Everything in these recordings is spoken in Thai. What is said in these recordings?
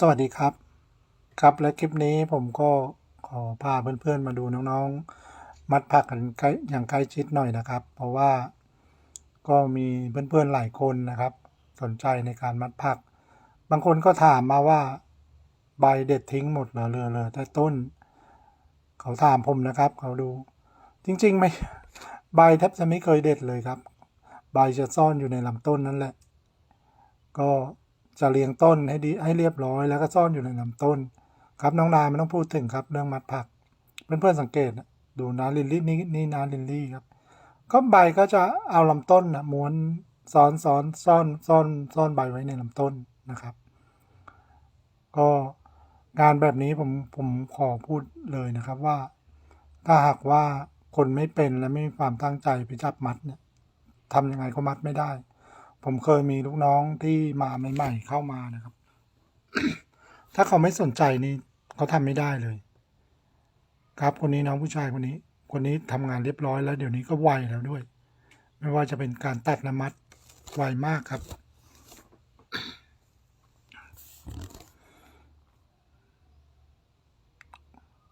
สวัสดีครับ ครับและคลิปนี้ผมก็ขอพาเพื่อนๆมาดูน้องๆ มัดผักกันใกล้อย่างใกล้ชิดหน่อยนะครับ เพราะว่าก็มีเพื่อนๆหลายคนนะครับ สนใจในการมัดผัก บางคนก็ถามมาว่าใบเด็ดทิ้งหมดเหรอเลอเลยแต่ต้น เขาถามผมนะครับ เขาดู จริงๆไม่ใบแทบจะไม่เคยเด็ดเลยครับ ใบจะซ่อนอยู่ในลำต้นนั่นแหละ ก็ จะเรียงต้นให้ดีให้เรียบร้อยแล้วก็ซ่อนอยู่ในลำต้น ครับน้องนาไม่ต้องพูดถึงครับเรื่องมัดผัก เพื่อนๆสังเกตดูนาลิลลี่นี่นี่นาลิลลี่ครับก็ใบก็จะเอาลำต้นนะม้วนซ้อนซ้อนซ่อนซ่อนซ่อนใบไว้ในลำต้นนะครับ ก็งานแบบนี้ผมผมขอพูดเลยนะครับว่า ถ้าหากว่าคนไม่เป็นและไม่มีความตั้งใจไปจับมัดเนี่ยทำยังไงก็มัดไม่ได้ ผมเคยมีลูกน้องที่มาใหม่ๆเข้ามานะครับ ถ้าเขาไม่สนใจนี่เขาทำไม่ได้เลย ครับคนนี้น้องผู้ชายคนนี้ คนนี้ทำงานเรียบร้อยแล้ว เดี๋ยวนี้ก็ไวแล้วด้วย ไม่ว่าจะเป็นการตัดและมัดไวมากครับ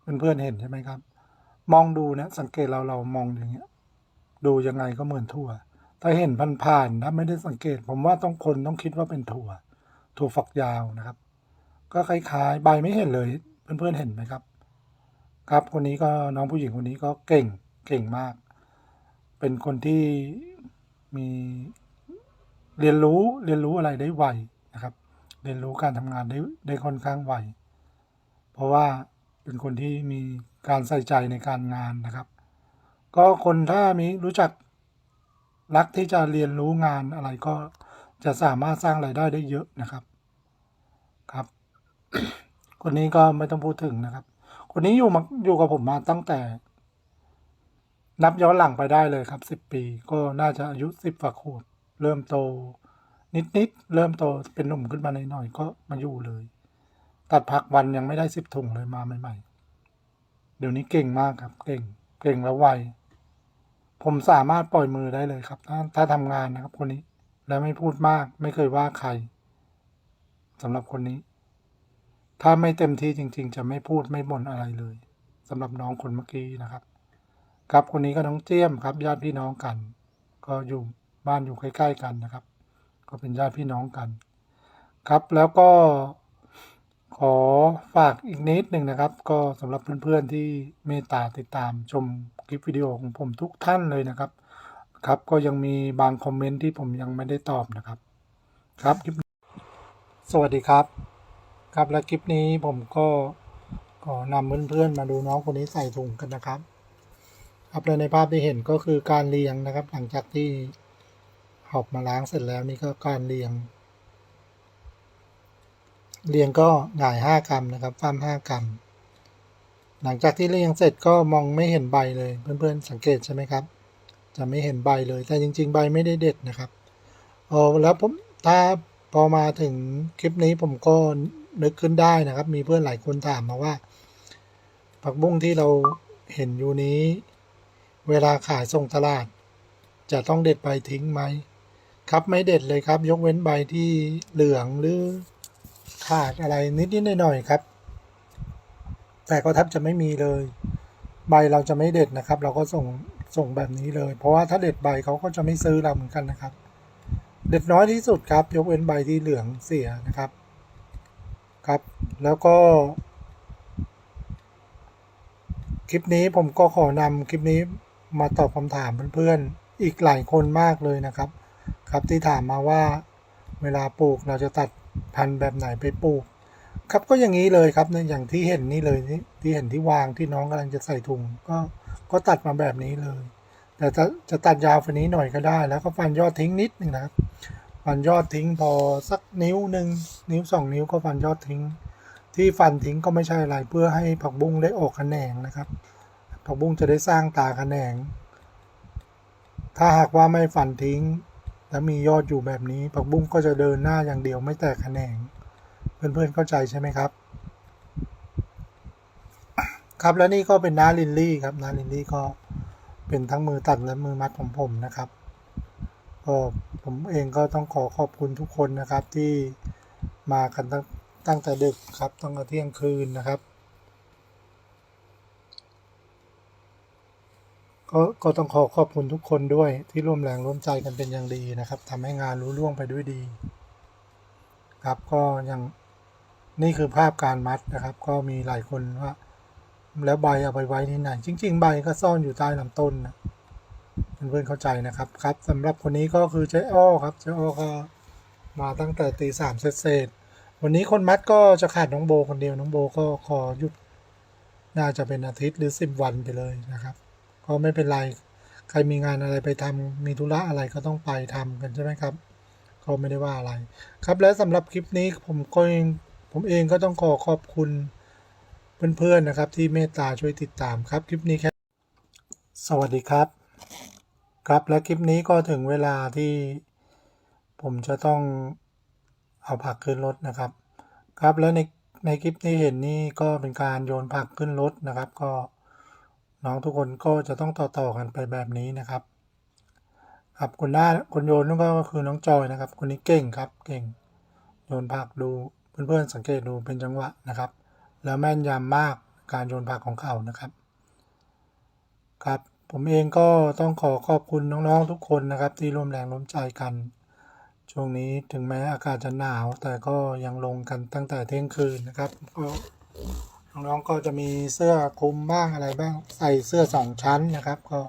เพื่อนๆเห็นใช่ไหมครับ มองดูนะสังเกตเราเรามองอย่างเงี้ย ดูยังไงก็เหมือนถั่ว ถ้าเห็นผ่านๆนะไม่ได้สังเกต ผมว่าต้องคนต้องคิดว่าเป็นถั่ว ถั่วฝักยาวนะครับ ก็คล้ายๆใบไม่เห็นเลยเพื่อนๆเห็นไหมครับ ครับคนนี้ก็น้องผู้หญิงคนนี้ก็เก่งเก่งมาก เป็นคนที่มีเรียนรู้เรียนรู้อะไรได้ไวนะครับ เรียนรู้การทำงานได้ได้ค่อนข้างไวเพราะว่าเป็นคนที่มีการใส่ใจในการงานนะครับ ก็คนถ้ามีรู้จัก รักที่จะเรียนรู้งานอะไรก็จะสามารถสร้างรายได้ได้เยอะนะครับ ครับ คนนี้ก็ไม่ต้องพูดถึงนะครับ คนนี้อยู่มาอยู่กับผมมาตั้งแต่ นับย้อนหลังไปได้เลยครับสิบปี ก็น่าจะอายุสิบกว่าขวบเริ่มโต นิดๆเริ่มโตเป็นหนุ่มขึ้นมาหน่อยๆก็มาอยู่เลย ตัดผักวันยังไม่ได้สิบถุงเลยมาใหม่ ๆ เดี๋ยวนี้เก่งมากครับ เก่งเก่งแล้วไว ผมสามารถปล่อยมือได้เลยครับ ถ้าถ้าทำงานนะครับ คนนี้ และไม่พูดมาก ไม่เคยว่าใครสำหรับคนนี้ ถ้าไม่เต็มที่จริง ๆ จะไม่พูดไม่บ่นอะไรเลยสำหรับน้องคนเมื่อกี้นะครับครับคนนี้ก็น้องเจียมครับญาติพี่น้องกัน ก็อยู่บ้านอยู่ใกล้ ๆ กันนะครับ ก็เป็นญาติพี่น้องกัน ครับแล้วก็ขอฝากอีกนิดหนึ่งนะครับ ก็สำหรับเพื่อนๆที่เมตตาติดตามชม คลิปวิดีโอของผมทุกท่านเลยนะครับ ครับก็ยังมีบางคอมเมนต์ที่ผมยังไม่ได้ตอบนะครับ ครับคลิปสวัสดีครับ ครับและคลิปนี้ผมก็ขอนำเพื่อนๆมาดูน้องคนนี้ใส่ถุงกันนะครับ ครับและในภาพที่เห็นก็คือการเรียงนะครับ หลังจากที่หอบมาล้างเสร็จแล้วนี่ก็การเรียง เรียงก็หงายห้ากรัมนะครับฟ้ามห้ากรัม หลังจากที่เรียงเสร็จก็มองไม่เห็นใบเลยเพื่อนๆสังเกตใช่ไหมครับ จะไม่เห็นใบเลยแต่จริง ๆ ใบไม่ได้เด็ดนะครับเออแล้วผมถ้าพอมาถึงคลิปนี้ผมก็นึกขึ้นได้นะครับ มีเพื่อนหลายคนถามมาว่า ผักบุ้งที่เราเห็นอยู่นี้ เวลาขายส่งตลาด จะต้องเด็ดใบทิ้งไหมครับไม่เด็ดเลยครับ ยกเว้นใบที่เหลืองหรือขาดอะไรนิดๆหน่อยๆครับ แต่ก็แทบจะไม่มีเลย ใบเราจะไม่เด็ดนะครับ เราก็ส่งส่งแบบนี้เลย เพราะว่าถ้าเด็ดใบเขาก็จะไม่ซื้อเราเหมือนกันนะครับ เด็ดน้อยที่สุดครับ ยกเว้นใบที่เหลืองเสียนะครับครับ แล้วก็ คลิปนี้ผมก็ขอนำคลิปนี้มาตอบคำถามเพื่อนๆ อีกหลายคนมากเลยนะครับ ครับที่ถามมาว่าเวลาปลูกเราจะตัดพันธุ์แบบไหนไปปลูก ครับก็อย่างนี้เลยครับเนี่ยอย่างที่เห็นนี่เลยที่ที่เห็นที่วางที่น้องกำลังจะใส่ถุงก็ก็ตัดมาแบบนี้เลย แต่จะจะตัดยาวฝันนี้หน่อยก็ได้ แล้วก็ฟันยอดทิ้งนิดหนึ่งนะครับฟันยอดทิ้งพอสักนิ้วหนึ่งนิ้วสองนิ้วก็ฟันยอดทิ้ง ที่ฟันทิ้งก็ไม่ใช่อะไรเพื่อให้ผักบุ้งได้ออกแขนงนะครับผักบุ้งจะได้สร้างตาแขนง ถ้าหากว่าไม่ฟันทิ้ง แล้วมียอดอยู่แบบนี้ผักบุ้งก็จะเดินหน้าอย่างเดียวไม่แตกแขนง เพื่อนๆเข้าใจใช่ไหมครับ ครับแล้วนี่ก็เป็นน้าลินลี่ครับน้าลินลี่ก็เป็นทั้งมือตัดและมือมัดของผมนะครับก็ผมเองก็ต้องขอขอบคุณทุกคนนะครับที่มากันตั้งตั้งแต่ดึกครับตั้งแต่เที่ยงคืนนะครับ ก็ก็ต้องขอขอบคุณทุกคนด้วยที่ร่วมแรงร่วมใจกันเป็นอย่างดีนะครับทำให้งานรู้ล่วงไปด้วยดี ครับก็ยัง นี่คือภาพการมัดนะครับ ก็มีหลายคนว่า แล้วใบเอาไปไว้ที่ไหน จริง ๆ ใบก็ซ่อนอยู่ใต้ลำต้นนะเพื่อนๆเข้าใจนะครับครับสำหรับคนนี้ก็คือเจ๊อ้อครับเจ๊อ้อก็มาตั้งแต่ตีสามเศษๆวันนี้คนมัดก็จะขาดน้องโบคนเดียวน้องโบก็ขอหยุดน่าจะเป็นอาทิตย์หรือสิบวันไปเลยนะครับ ก็ไม่เป็นไรใครมีงานอะไรไปทำมีธุระอะไรก็ต้องไปทำกันใช่ไหมครับ ก็ไม่ได้ว่าอะไร ครับและสำหรับคลิปนี้ผมก็เอง ผมเองก็ต้องขอขอบคุณเพื่อนๆนะครับ ที่เมตตาช่วยติดตามครับคลิปนี้แค่สวัสดีครับ ครับและคลิปนี้ก็ถึงเวลาที่ผมจะต้องเอาผักขึ้นรถนะครับ ครับแล้วในในคลิปที่เห็นนี่ก็เป็นการโยนผักขึ้นรถนะครับ ก็น้องทุกคนก็จะต้องต่อต่อๆกันไปแบบนี้นะครับ ครับคนหน้าคนโยนนั่นก็คือน้องจอยนะครับ คนนี้เก่งครับเก่งโยนผักดู เพื่อนๆสังเกตดูเป็นจังหวะนะครับ แล้วแม่นยำมากการโยนผักของเขานะครับ ครับผมเองก็ต้องขอขอบคุณน้องๆทุกคนนะครับ ที่ร่วมแรงร่วมใจกัน ช่วงนี้ถึงแม้อากาศจะหนาว แต่ก็ยังลงกันตั้งแต่เที่ยงคืนนะครับก็น้องๆก็จะมีเสื้อคลุมบ้างอะไรบ้างใส่เสื้อสองชั้นนะครับก็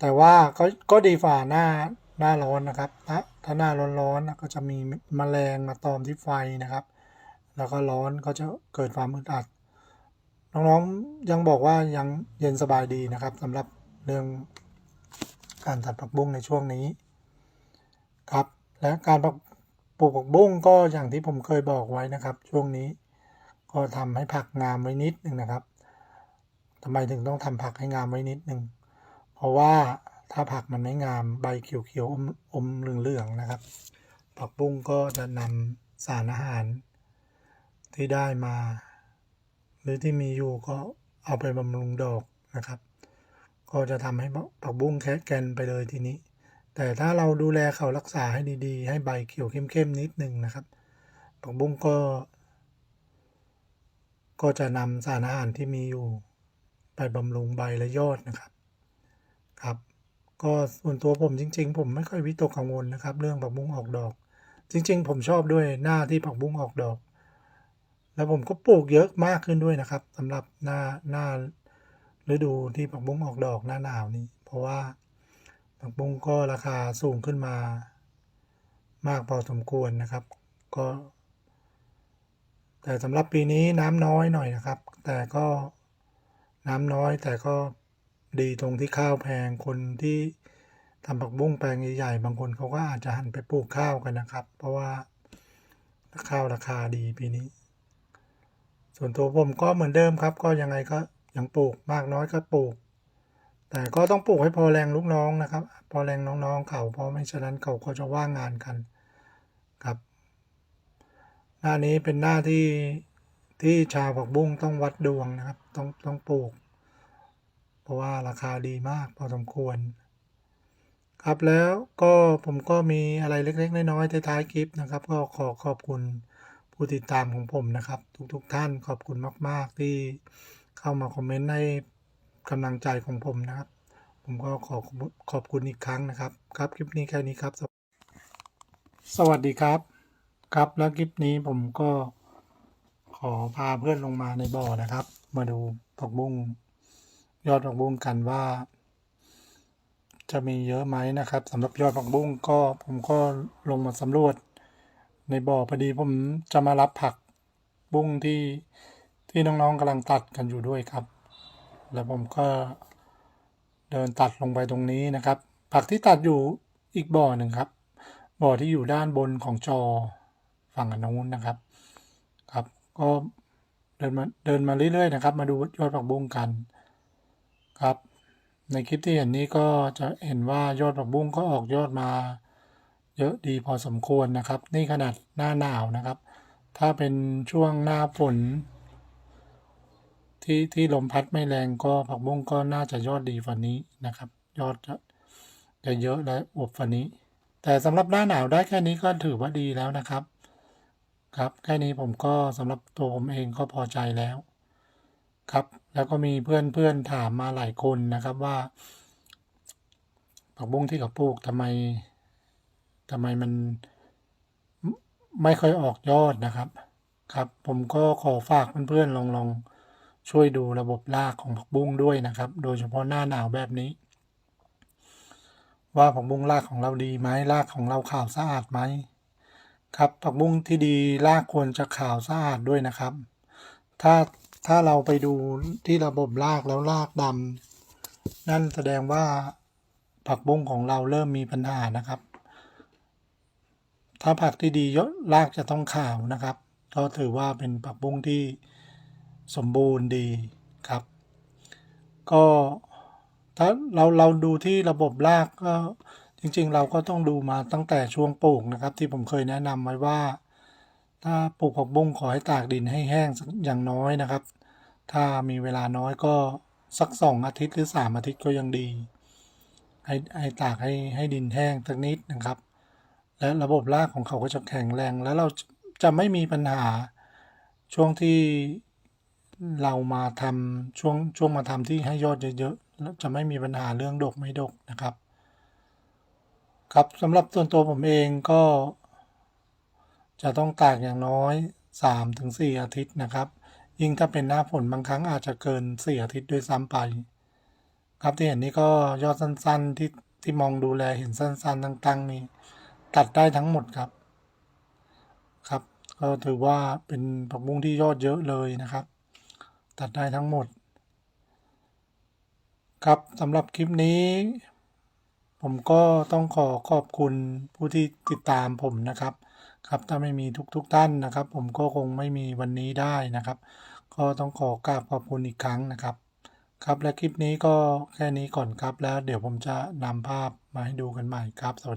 แต่ว่าก็ก็ดีฝ่าหน้า หน้าร้อนนะครับ ถ้าถ้าหน้าร้อนๆนะก็จะมีแมลงมาตอมที่ไฟนะครับ แล้วก็ร้อนก็จะเกิดความอึดอัด น้องๆยังบอกว่ายังเย็นสบายดีนะครับสำหรับเรื่องการตัดผักบุ้งในช่วงนี้ครับ และการปลูกผักบุ้งก็อย่างที่ผมเคยบอกไว้นะครับ ช่วงนี้ก็ทำให้ผักงามไว้นิดหนึ่งนะครับทำไมถึงต้องทำผักให้งามไว้นิดหนึ่งเพราะว่า ถ้าผักมันไม่งามใบเขียวๆอมอมเหลืองๆนะครับ ผักบุ้งก็จะนำสารอาหาร ที่ได้มา หรือที่มีอยู่ก็เอาไปบำรุงดอกนะครับ ก็จะทำให้ผักบุ้งแคะแกนไปเลยทีนี้ แต่ถ้าเราดูแลเขารักษาให้ดีๆ ให้ใบเขียวเข้มๆนิดหนึ่งนะครับ ผักบุ้งก็ ก็จะนำสารอาหารที่มีอยู่ ไปบำรุงใบและยอดนะครับครับ ก็ส่วนตัวผมจริง ๆ ผมไม่ค่อยวิตกกังวลนะครับ เรื่องผักบุ้งออกดอก จริง ๆ ผมชอบด้วยหน้าที่ผักบุ้งออกดอก แล้วผมก็ปลูกเยอะมากขึ้นด้วยนะครับสำหรับหน้าหน้าฤดูที่ผักบุ้งออกดอกหน้าหนาวนี้ เพราะว่าผักบุ้งก็ราคาสูงขึ้นมา มากพอสมควรนะครับ ก็ แต่สำหรับปีนี้น้ำน้อยหน่อยนะครับ แต่ก็น้ำน้อยแต่ก็ ดีตรงที่ข้าวแพงคนที่ทำผักบุ้งแปลงใหญ่ๆบางคนเขาก็อาจจะหันไปปลูกข้าวกันนะครับ เพราะว่าข้าวราคาดีปีนี้ ส่วนตัวผมก็เหมือนเดิมครับ ก็ยังไงก็ยังปลูกมากน้อยก็ปลูก แต่ก็ต้องปลูกให้พอแรงลูกน้องนะครับ พอแรงน้องๆเขาเพราะไม่ฉะนั้นเขาก็จะว่างงานกันครับ หน้านี้เป็นหน้าที่ที่ชาวผักบุ้งต้องวัดดวงนะครับ ต้องต้องปลูก ราะว่าราคาดีมากพอสมควร ครับแล้วก็ผมก็มีอะไรเล็ก ๆ น้อยๆท้ายๆคลิปนะครับ ก็ขอขอบคุณผู้ติดตามของผมนะครับ ทุกๆท่านขอบคุณมาก ๆ ที่เข้ามาคอมเมนต์ให้กำลังใจของผมนะครับ ผมก็ขอขอบคุณอีกครั้งนะครับ ครับคลิปนี้แค่นี้ครับ สวัสดีครับ ครับแล้วคลิปนี้ผมก็ขอพาเพื่อนลงมาในบ่อนะครับ มาดูผักบุ้ง ยอดผักบุ้งกันว่า จะมีเยอะไหมนะครับสำหรับยอดผักบุ้งก็ผมก็ลงมาสำรวจ ในบ่อพอดีผมจะมารับผักบุ้งที่ที่น้องๆกำลังตัดกันอยู่ด้วยครับ แล้วผมก็เดินตัดลงไปตรงนี้นะครับ ผักที่ตัดอยู่อีกบ่อหนึ่งครับ บ่อที่อยู่ด้านบนของจอฝั่งนนู้นนะครับ ครับ ก็เดินมาเดินมาเรื่อยๆนะครับ มาดูยอดผักบุ้งกัน ครับ ในคลิปที่เห็นนี้ก็จะเห็นว่ายอดผักบุ้งก็ออกยอดมา เยอะดีพอสมควรนะครับ นี่ขนาดหน้าหนาวนะครับ ถ้าเป็นช่วงหน้าฝนที่ที่ลมพัดไม่แรงก็ผักบุ้งก็น่าจะยอดดีกว่านี้นะครับ ยอดจะจะเยอะและอวบกว่านี้ แต่สำหรับหน้าหนาวได้แค่นี้ก็ถือว่าดีแล้วนะครับ ครับแค่นี้ผมก็สำหรับตัวผมเองก็พอใจแล้ว ครับ แล้วก็มีเพื่อนเพื่อนถามมาหลายคนนะครับว่าผักบุ้งที่เขาปลูกทำไมทำไมมันไม่ไม่ค่อยออกยอดนะครับ ครับ ผมก็ขอฝากเพื่อนๆลองลองช่วยดูระบบรากของผักบุ้งด้วยนะครับ โดยเฉพาะหน้าหนาวแบบนี้ ว่าผักบุ้งรากของเราดีไหมรากของเราขาวสะอาดไหมครับผักบุ้งที่ดีรากควรจะขาวสะอาดด้วยนะครับ ถ้า ถ้าเราไปดูที่ระบบรากแล้วรากดำนั่นแสดงว่าผักบุ้งของเราเริ่มมีปัญหานะครับ ถ้าผักที่ดียอดรากจะต้องขาวนะครับ ก็ถือว่าเป็นผักบุ้งที่สมบูรณ์ดีครับ ก็ถ้าเราเราดูที่ระบบรากก็จริงๆ เราก็ต้องดูมาตั้งแต่ช่วงปลูกนะครับ ที่ผมเคยแนะนำไว้ว่า ถ้าปลูกผักบุ้งขอให้ตากดินให้แห้งอย่างน้อยนะครับ ถ้ามีเวลาน้อยก็สักสองอาทิตย์หรือสามอาทิตย์ก็ยังดี ให้ให้ตากให้ให้ดินแห้งสักนิดนะครับ และระบบรากของเขาก็จะแข็งแรง แล้วเราจะไม่มีปัญหาช่วงที่เรามาทำช่วงช่วงมาทำที่ให้ยอดเยอะๆจะไม่มีปัญหาเรื่องดกไม่ดกนะครับ ครับสำหรับส่วนตัวผมเองก็ จะต้องตากอย่างน้อย 3-4ถึงอาทิตย์นะครับ ยิ่งถ้าเป็นหน้าฝนบางครั้งอาจจะเกิน4อาทิตย์ด้วยซ้ำไป ครับที่เห็นนี่ก็ยอดสั้นๆที่ที่มองดูแลเห็นสั้นๆตั้งๆนี่ตัดได้ทั้งหมดครับ ครับ ก็ถือว่าเป็นผักบุ้งที่ยอดเยอะเลยนะครับ ตัดได้ทั้งหมด ครับสำหรับคลิปนี้ ผมก็ต้องขอขอบคุณผู้ที่ติดตามผมนะครับ ครับถ้าไม่มีทุกๆทท่านนะครับ ผมก็คงไม่มีวันนี้ได้นะครับ ก็ต้องขอกราบขอบคุณอีกครั้งนะครับ ครับและคลิปนี้ก็แค่นี้ก่อนครับแล้วเดี๋ยวผมจะนำภาพมาให้ดูกันใหม่ครับสวัสดี